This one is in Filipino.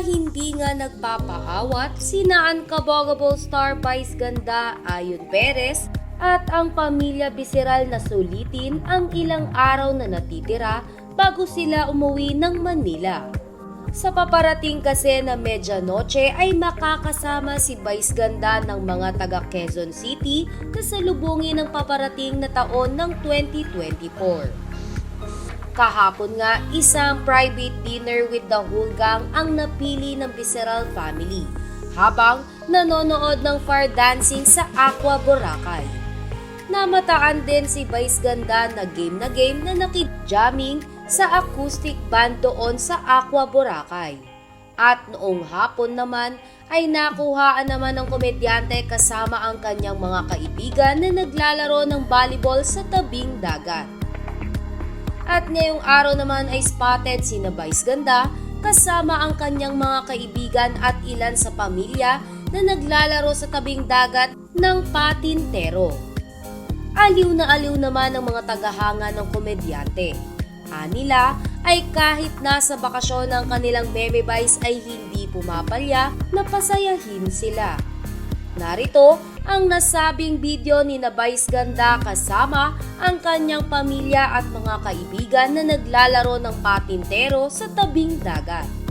hindi nga nagpapaawat sina Unkabogable star Vice Ganda Ayon Perez at ang pamilya Biseral na sulitin ang ilang araw na natitira bago sila umuwi ng Manila. Sa paparating kasi na medyanoche ay makakasama si Vice Ganda ng mga taga Quezon City na salubungin ng paparating na taon ng 2024. Kahapon nga, isang private dinner with the whole gang ang napili ng Visceral family habang nanonood ng fire dancing sa Aqua Boracay. Namataan din si Vice Ganda na game na game na nakijamming sa acoustic band doon sa Aqua Boracay. At noong hapon naman ay nakuhaan naman ng komedyante kasama ang kanyang mga kaibigan na naglalaro ng volleyball sa tabing dagat. At ngayong araw naman ay spotted si Vice Ganda kasama ang kanyang mga kaibigan at ilan sa pamilya na naglalaro sa tabing dagat ng patintero. Aliw na aliw naman ang mga tagahanga ng komedyante. Anila ay kahit nasa bakasyon ng kanilang meme vice ay hindi pumapalya na pasayahin sila. Narito ang nasabing video ni na Vice Ganda kasama ang kanyang pamilya at mga kaibigan na naglalaro ng patintero sa tabing dagat.